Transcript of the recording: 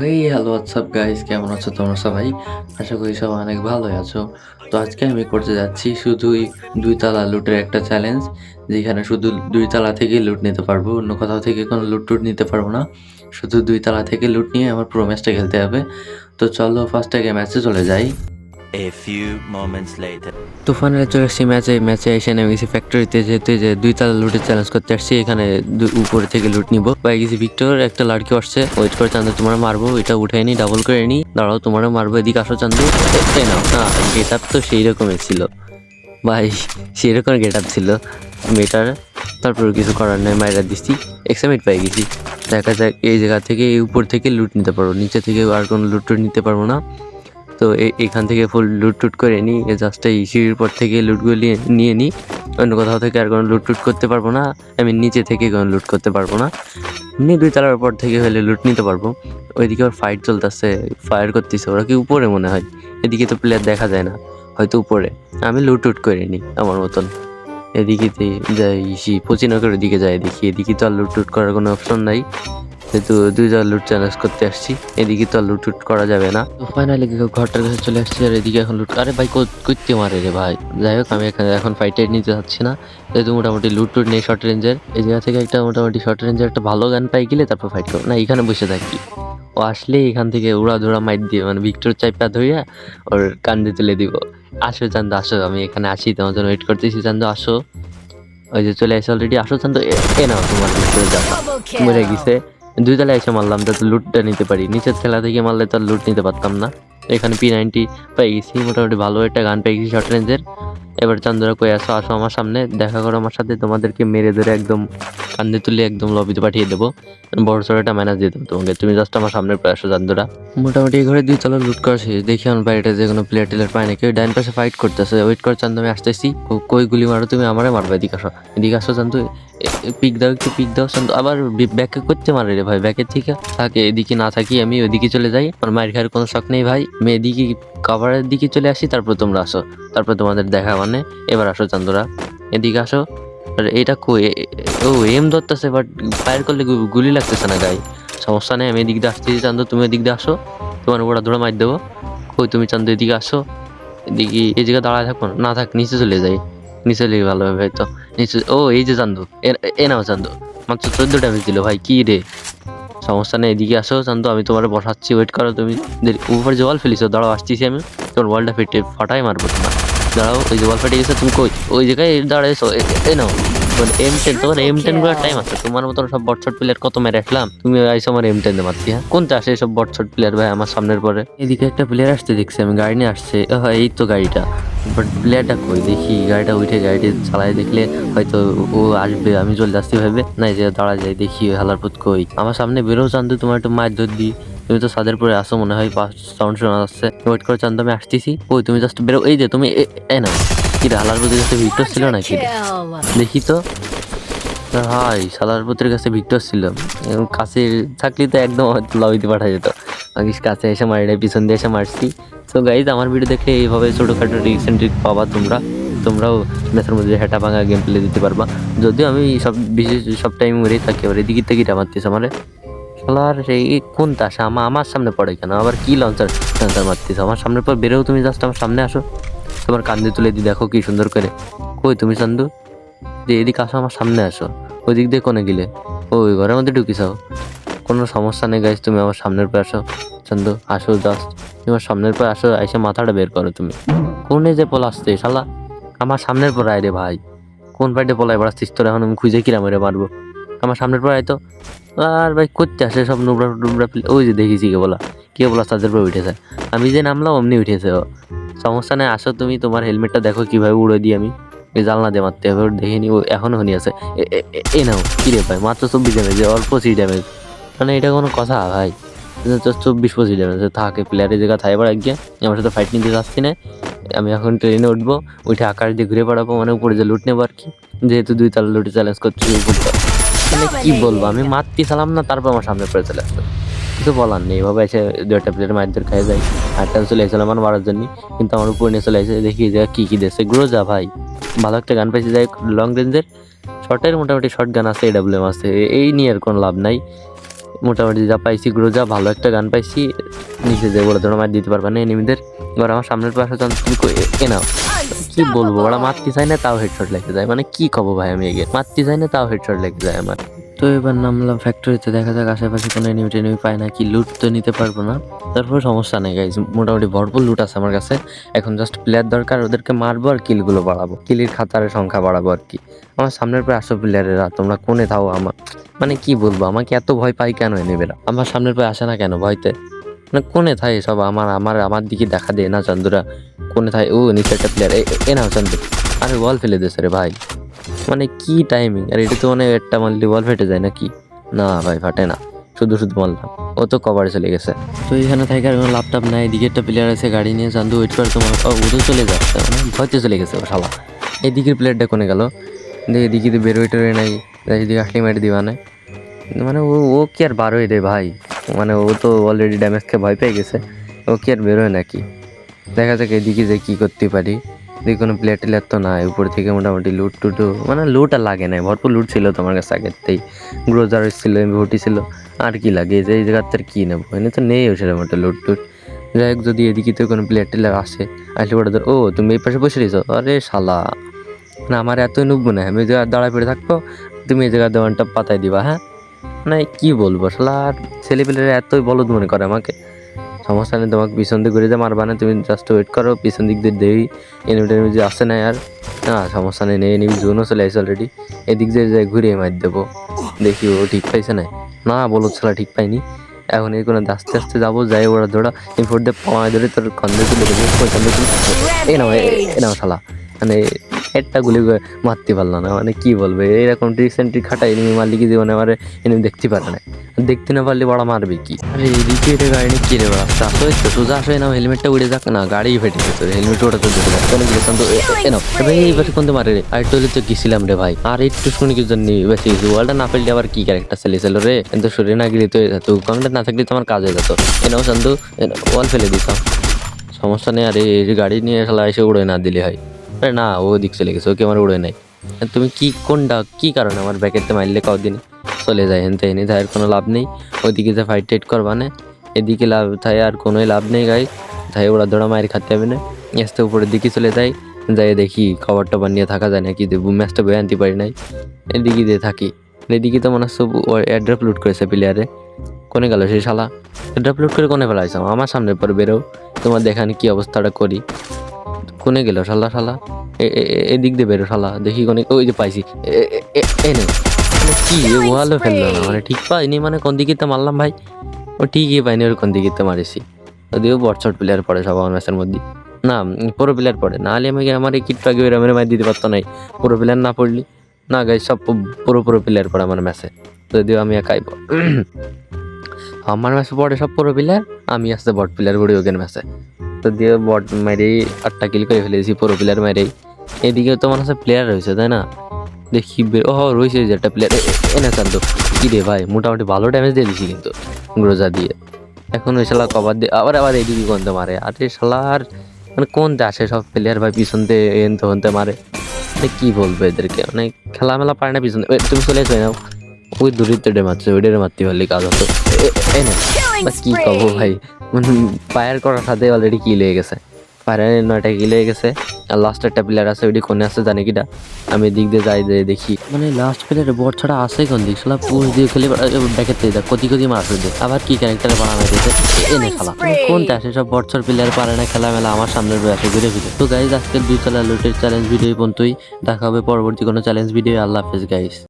Hey hello WhatsApp guys কেমন আছো তোমরা সবাই? আশা করি সবাই অনেক ভালোই আছো। তো আজকে আমি করতে যাচ্ছি শুধুই দুই তালা লুটের একটা চ্যালেঞ্জ যেখানে শুধু দুই তালা থেকে লুট নিতে পারব। অন্য কোথাও থেকে কোনো লুট টুট নিতে পারব না। শুধু দুই তালা থেকে লুট নিয়ে আমার প্রো ম্যাচটা খেলতে হবে। তো চলো ফার্স্ট আগে ম্যাচে চলে যাই। A few moments later. তো ফাইনালি চলে আসছি ম্যাচে ম্যাচে এসে নেমে গেছি ফ্যাক্টরিতে যেহেতু যে দুই তালা লুটের চ্যালেঞ্জ করতে আসছি, এখানে উপরে থেকে লুট নিবো। পাই গেছি ভিক্টর একটা লাড়কি আসছে। ওয়েট করে চান্দু, তোমার মারবো, এটা উঠে নি ডাবল করে নি। দাঁড়াও, তোমার মারবো, এদিকে আসো চান্দু। এ- এ নাও না গেট আপ তো সেই রকমের ছিল। ভাই সেই রকমের গেট আপ ছিল মেটার তারপর কিছু করার নেই মায়েরা দিচ্ছি এক্সামিট পাই গেছি। দেখা যাক, এই জায়গা থেকে, এই উপর থেকে লুট নিতে পারব। নিচে থেকে আর কোনো লুট নিতে পারব না। তো এখান থেকে ফুল লুট টুট করে নিই। জাস্ট এই সিঁড়ির পর থেকে লুটগুলি নিয়ে- নিয়ে নিই। অন্য কোথাও থেকে আর কোনো লুট টুট করতে পারব না। আমি নিচে থেকে কোনো লুট করতে পারব না। এমনি দুই তলার উপর থেকে হলে লুট নিতে পারব। ওইদিকে ওর ফাইট চলতেছে ফায়ার করতেছে। ওরা কি উপরে মনে হয়? এদিকে তো প্লেয়ার দেখা যায় না, হয়তো উপরে। আমি লুট টুট করে নিই আমার মতন। এদিকে যাই সি পচিনগরের দিকে যাই দেখি। এদিকে তো আর লুট টুট করার কোনো অপশন নাই। যেহেতু দুই জায়গায় লুট চ্যালেঞ্জ করতে আসছি, এদিকে তো লুট টুট করা যাবে না। তো ফাইনালি ঘরটার কাছে চলে আসছি আর এদিকে এখন লুট আরে ভাই করতে মারে রে ভাই? যাই হোক, আমি এখানে এখন ফাইটার নিতে যাচ্ছি না। যেহেতু মোটামুটি লুট টুট নেই শর্ট রেঞ্জের এই জায়গা থেকে একটা মোটামুটি শর্ট রেঞ্জের একটা ভালো গান পাই গেলে তারপর ফাইট করব। না, এখানে বসে থাকি। ও আসলে এখান থেকে উড়া ধরা মাইট দিয়ে মানে ভিক্টর চাইপা ধরিয়া ওর কান্দে তুলে দিব। আসো চান্দু, আসো, আমি এখানে আসি, তোমার জন্য ওয়েট করতেছি, চান্দু, আসো। ওই যে চলে আসে অলরেডি আসো চান্দু, এ- নাও তোমার ভিক্টর যাবা মরে গেছে। দুই তলায় এসে মারলাম, যাতে লুটটা নিতে পারি। নিচের খেলা থেকে মারলে তো আর লুট নিতে পারতাম না। এখানে পি নাইনটি পেয়ে গেছি মোটামুটি ভালো একটা গান পেয়ে গেছি শর্ট রেঞ্জের এবার চন্দ্রা কই আসো আসো আমার সামনে, দেখা করো আমার সাথে, তোমাদেরকে মেরে ধরে একদম কান্দে তুলে একদম লবিতে পাঠিয়ে দেবো। বড় একটা ম্যানেজ দিয়ে দেবো তোমাকে, তুমি জাস্ট আমার সামনে প্রায় আসো চান্দরা। মোটামুটি এই ঘরে দুই তলা লুট করা শেষ, দেখি আমার বাড়িটা যে কোনো প্লেয়ার টেলার পায় না কেউ ডাইন পাশে ফাইট করতেছে ওয়েট কর চান্দু, আমি আসতেছি। কই গুলি মারো, তুমি আমারে মারবে, এদিকে আসো। এদিকে আসো চান্দু পিক দাও, একটু পিক দাও চান্দু। আবার ব্যাকে করতে মারে রে ভাই ব্যাকের থেকে থাকে, এদিকে না থাকি আমি ওইদিকে চলে যাই। আমার মায়ের খাওয়ার কোনো শখ নেই ভাই। আমি এদিকে কাভারের দিকে চলে আসি, তারপর তোমরা আসো। তারপর তোমাদের দেখা মানে এবার আসো চান্দুরা। এদিকে আসো। আর এটা এ- ও এম ধরতেছে বাট ফায়ার করলে গুলি লাগতেছে না গাই সমস্যা নেই, আমি এদিক দিয়ে আসতেছি চান্দু তুমি এদিক দিয়ে আসো। তোমার ওরা ধরে মার দেবো। কই, তুমি চান্দু এদিকে আসো। এদিকে এই জায়গায় দাঁড়ায় থাকো, না থাক, নিচে চলে যাই। নিচে চলে ভালো হবে হয়তো। নিচে ও, এই যে চান্দু এ নাও চান্দু মাত্র চোদ্দ ড্যামেজ দিল, ভাই, কি রে? সমস্যা নেই, এদিকে আসো, শান্ত, আমি তোমার বসাচ্ছি ওয়েট করো তুমি। উপরে জল ফেলিছো, দাঁড়াও, আসতেছি আমি। তোমার বলটা ফেটে, ফাটাই মারবো তোমার। দাঁড়াও, ওই জল ফেটে গেছে, তুমি কই? ওই জায়গায় দাঁড়াইছো এ- এ- এ নাও। এম টেন তোমার এম টেন করার টাইম আছে। তোমার মতন সব বটশট প্লেয়ার কত মেরে আসলাম? তুমি আইসো আমার এম টেন মারছি হ্যাঁ? কোনটা আসে সব বটশট প্লেয়ার ভাই আমার সামনের পরে? এদিকে একটা প্লেয়ার আসতে দেখছি আমি গাড়ি নিয়ে আসছে। এই তো গাড়িটা। বাট প্লেয়ারটা কই? দেখি গাড়িটা উঠে গাড়িটি চালায় দেখলে হয়তো ও আসবে। আমি চলে যাচ্ছি ভাবে। না এই যে দাঁড়া যাই দেখি হালার পুত কই। আমার সামনে বেরো চান্দু তোমার একটু মায়ের ধর দিই তুমি তো সাদের পরে আসো মনে হয় সাউন্ড শোনা যাচ্ছে। ওয়েট করে চান্দু আমি আসতেছি। ওই তুমি জাস্ট বেরো। এই যে তুমি এ- এ না কি হালার প্রতি কাছে ভিক্টর ছিল নাকি? দেখি তো। হাই সালার পুত্রের কাছে ভিক্টর ছিল। এবং কাছে থাকলে তো একদম লবিতে পাঠা যেত। আমি কাছে এসে মারি পিছন দিয়ে এসে মারছি। তো গাইজ আমার ভিডিও দেখলে এইভাবে ছোটোখাটো ট্রিক্স অ্যান্ড ট্রিক পাবা তোমরা। তোমরাও ম্যাথের মধ্যে হেঁটা ভাঙা গেম প্লে দিতে পারবা। যদিও আমি সব বিশেষ সব টাইম মরেই থাকি এবার এদিকে থেকে মারতিস আমারে। শালার সেই কোন তাসা? আমার আমার সামনে পড়ে কেন? আবার কি লঞ্চার লঞ্চার মারতিস আমার সামনে পর বেরোও তুমি জাস্ট আমার সামনে আসো। তোমার কান্দে তুলে দি, দেখো কি সুন্দর করে। কই তুমি চান্দু? যে এদিকে আসো, আমার সামনে আসো। ওই দিক দিয়ে কোনে গেলে? ওই ঘরের মধ্যে ঢুকিসাও কোনো সমস্যা নেই গাইজ তুমি আমার সামনের পর আসো। চন্দু, আসো জাস্ট তুমি আমার সামনের পর আসো, এসে মাথাটা বের করো তুমি। কোনে যে পোলা আসছে শালা? আমার সামনের পর আয় রে ভাই। কোন পাইটে পোলাই বেড়াচ্ছিস তোর? এখন আমি খুঁজে কিরাম মেরে মারবো। আমার সামনের পর আয় তো। আর ভাই করতে আসে সব নোবরা টোবরা ওই যে দেখেছি কে বলা। কে বলা, তাদের পর উঠেছে। আমি যে নামলাম, অমনি উঠেছে ও। সমস্যা নেই, আসো তুমি, তোমার হেলমেটটা দেখো কীভাবে উড়ে দিই আমি। জানলা দিয়ে মারতে হবে ওর দেখে নি ও এখনও হনি আছে। এ- নাও, কি রে ভাই, মাত্র চব্বিশ ড্যামেজ অল্প সি ড্যামেজ মানে এটা কোনো কথা ভাই চব্বিশ পঁচিশ ড্যামেজ থাকে প্লেয়ারের জায়গা থাই এবার গিয়ে আমার সাথে ফাইট নিতে যাচ্ছি না। আমি এখন ট্রেনে উঠবো, উঠে আকাশ দিয়ে ঘুরে বেড়াবো মানে উপরে যে লুট নেব আর কি। যেহেতু দুই তালা লুটে চ্যালেঞ্জ করছি মানে কি বলব, আমি মারতে চালাম না, তারপর আমার সামনে পড়ে চলে আসতো কিছু বলার নেই। এভাবে এসে দু একটা প্লেয়ার মারদের খাই যায়। আটটা চলে এসেছিলাম আমার মারার জন্য। কিন্তু আমার উপরে নিয়ে চলে এসে দেখি যে কী কী দিয়েছে গ্রোজা ভাই, ভালো একটা গান পাইছে। যাই লং রেঞ্জের শর্টের মোটামুটি শর্ট গান আছে এডাব্লিউএম আছে। এই নিয়ে আর কোনো লাভ নাই। মোটামুটি যা পাইছি, গ্রোজা, ভালো একটা গান পাইছি। নিচে যে বড় ধরো মার দিতে পারবে না এনিমিদের এবার আমার সামনের পাশে যখন তুমি এ নাও। কি বলব, ওরা মারতে চাই না, তাও হেডশট লেগে যায়। মানে কি কব ভাই আমি এগিয়ে মারতে চাই না, তাও হেডশট লেগে যায় আমার। তো এবার নামলাম ফ্যাক্টরিতে দেখা যাক আশেপাশে কোনো এনিমি টেনিমি পায় না কি লুট তো নিতে পারব না, তারপর সমস্যা নেই গাইজ মোটামুটি ভরপুর লুট আছে আমার কাছে। এখন জাস্ট প্লেয়ার দরকার, ওদেরকে মারবো আর কিলগুলো বাড়াবো। কিলির খাতারের সংখ্যা বাড়াবো আর কি। আমার সামনের প্রায় আসো প্লেয়ারেরা তোমরা কোনে থাও আমার। মানে কি বলব, আমাকে এত ভয় পাই কেন এনেবেরা আমার সামনের প্রায় আসে না কেন ভয়তে? মানে কোনে থাকে সব, আমার আমার আমার দিকে দেখা দেয় না, চান্দুরা। কোনে থাকে ও, নিচে একটা প্লেয়ার এ না চান্দু আরে বল ফেলে দিয়েছে রে ভাই। মানে কি টাইমিং আর এটা তো মানে একটা মারলে বল ফেটে যায় নাকি? না ভাই, ফাটে না। শুধু শুধু মারলাম ও তো কভারে চলে গেছে। তো এখানে থাকে আর কোনো ল্যাপটপ নাই, এদিকে একটা প্লেয়ার আছে, গাড়ি নিয়ে, চান্দু ওয়েট করে তোমার। ও ওদের চলে যাচ্ছে মানে ভয়তে চলে গেছে ও শালা। এদিকের প্লেয়ারটা কোনে গেল? এদিকে তো বেরোয় টেরোয় নাই। এদিকে আসলে মারি দিবা না। মানে ও ও কি আর বারোয় রে ভাই? মানে ও তো অলরেডি ড্যামেজ খেয়ে ভয় পেয়ে গেছে। ও কি আর বেরোয় নাকি? দেখা যাক এদিকে যে কী করতে পারি। এদিকে কোনো প্লেয়ার টেলার তো নাই, উপর থেকে মোটামুটি লুট টুটু মানে লুট আর লাগে নাই, ভরপুর লুট ছিল তোমার কাছে আগেরতেই গ্রোজার ছিল এমভি ছিল, আর কি লাগে? যে, এই জায়গার আর কী নেব? এনে তো নেই সেরকম একটা লুট টুট। যাই হোক, যদি এদিকে তো কোনো প্লেয়ার টেলার আসে, আসলে ওটা ও, তুমি এই পাশে বসে রয়েছো? আরে শালা, না, আমার এতই নুববো না, আমি যে দাঁড়ায় পড়ে থাকব, তুমি এই জায়গার দেওয়ানটা পাতায় দিবা হ্যাঁ? মানে কি বলব, শালা, আর ছেলেপেলেরা এতই বলদ মনে করে আমাকে। সমস্যা নেই, তোমাকে পিছন দিক ঘুরে মারবা না, তুমি জাস্ট ওয়েট করো, পিছন দিক দিয়ে দেই এনিমিটা এনিমি আসে না আর, না, সমস্যা নেই এনিমি জোনও চলে আসে অলরেডি এদিক দিয়ে যাই ঘুরে মার দেবো, দেখি ও ঠিক পাইছে না না বলো ছেলা ঠিক পাইনি, এখন এই কোনো আস্তে আস্তে যাব, যাই ওরা ধরা, এই ফোর দিয়ে পাওয়া ধরে তোর কন্দে তুলে দেবো তুলে এই নাও এ- এ নাও শালা মানে একটা গুলি মারতে পারল না মানে কি বলবে এইরকম ট্রিক্স অ্যান্ড ট্রিক খাটা এনিমি মারলে কি জীবনে আমার এনিমি দেখতে পারে না দেখতে না পারলে বড় মারবে কি আরে এদিকে এটা গাড়ি নিয়ে কিরে বেড়া আসো তো সোজা আসো না হেলমেটটা উড়ে যাক না গাড়ি ফেটে গেছে হেলমেট ওটা তো দেখে যাক কোনো গেছিলাম তো এ ভাই এই পাশে কোনতে মারে রে আর টলে তো গেছিলাম রে ভাই আর একটু শুনি কি জন্য বেশি কিছু ওয়ালটা না ফেললে আবার কি ক্যারেক্টার চালিয়েছিল রে কিন্তু শরীরে না গেলে তো যেত কমটা না থাকলে তো আমার কাজ হয়ে যেত নাও চান্দু ওয়াল ফেলে দিতাম সমস্যা নেই আরে এই যে গাড়ি নিয়ে এসে উড়ে না দিলে হয় আরে না, ও দিক চলে গেছে, ওকে আমার উড়ে নাই। তুমি কি, কোনটা, কি কারণে আমার ব্যাকেটে মারলে কদিন? চলে যায় হেনতে এনে তাই আর কোনো লাভ নেই। ওইদিকে যে ফাইট টাইট করবা না, এদিকে লাভ, তাই আর কোনোই লাভ নেই গাই তাই ওরা দৌড়া মায়ের খাতে হবে না। ম্যাচটা উপরের দিকে চলে যায় যাই দেখি খাবার টাবার নিয়ে থাকা যায় নাকি দেবো ম্যাচটা বয়ে আনতে পারি নাই। এদিকে দিয়ে থাকি, এদিকে তো মনে হচ্ছে অ্যাড্রপ লুট করেছে প্লেয়ারে কোনে গেল সেই শালা? অ্যাড্রপ লুট করে কোনে ফেলাইছ? আমার সামনে পর বেরো, তোমার দেখান কি অবস্থাটা করি। কোনে গেল শালা শালা? এদিক দিয়ে বেরো শালা দেখি কোনে ওই যে পাইছি। এ- নে। মানে কি ওয়ালও ফেলল না? মানে ঠিক পাইনি মানে কোন দিকে তো মারলাম ভাই? ও ঠিকই পাইনি ওর কোন দিকে তো মারিছি। যদিও বটশট প্লেয়ার পড়ে সব আমার ম্যাচের মধ্যে। না পুরো প্লেয়ার পড়ে। না হলে আমাকে আমার এই কিটটা আগে মেরে মার দিতে পারতো নাই? পুরো প্লেয়ার না পড়লি? না গাই সব পুরো পুরো প্লেয়ার পড়ে আমার ম্যাচে যদিও আমি একাই আমার ম্যাচে পড়ে সব পুরো প্লেয়ার আমি আসতে বট প্লেয়ার পড়ি ওগেন ম্যাচে তো দিয়ে বট মেরেই আটটা কিল করে ফেলেছি পুরো প্লেয়ার মেরেই। এদিকে তো মনে হচ্ছে প্লেয়ার রয়েছে, তাই না? দেখি ও রয়েছে যে একটা প্লেয়ার এনে চান্ত কি রে ভাই, মোটামুটি ভালো ড্যামেজ দিয়ে দিছি কিন্তু গ্রোজা দিয়ে। এখন ওই শালা কভার দিয়ে আবার আবার এইদিকে কোনতে মারে। আর আরে শালার মানে কোনতে আসে সব প্লেয়ার ভাই পিছন দিয়ে এনতে হনতে মারে? মানে কি বলব এদেরকে? মানে খেলা মেলা পারে না পিছনে তুমি চলে নাও ওই দূরিতে ডে মারছে ওই ডেরে মারতে পারলে কাজ হতো। বাস কি কব ভাই? মানে ফায়ার করার সাথে অলরেডি কিল হয়ে গেছে। ফায়ারের নয়টা কিল হয়ে গেছে আর লাস্ট একটা প্লেয়ার আছে ওইটি কোনে আছে জানি কিটা? আমি এদিক দিয়ে যাই যাই দেখি। মানে লাস্ট প্লেয়ার বট ছাড়া আছে কোন দিক? শালা পুশ দিয়ে খেলে ব্যাকেট দিয়ে দেখ কতি কতি মারছে দে আবার কি ক্যারেক্টার বানানো দিয়েছে এনে খেলা। কোনটা আসে? সব বট ছড় প্লেয়ার পারে না খেলা মেলা আমার সামনের বয়ে আসে ঘুরে ফিরে। তো গাইজ আজকের দুই তলা লুটের চ্যালেঞ্জ ভিডিও পর্যন্তই। দেখা হবে পরবর্তী কোনো চ্যালেঞ্জ ভিডিও আল্লাহ হাফেজ গাইস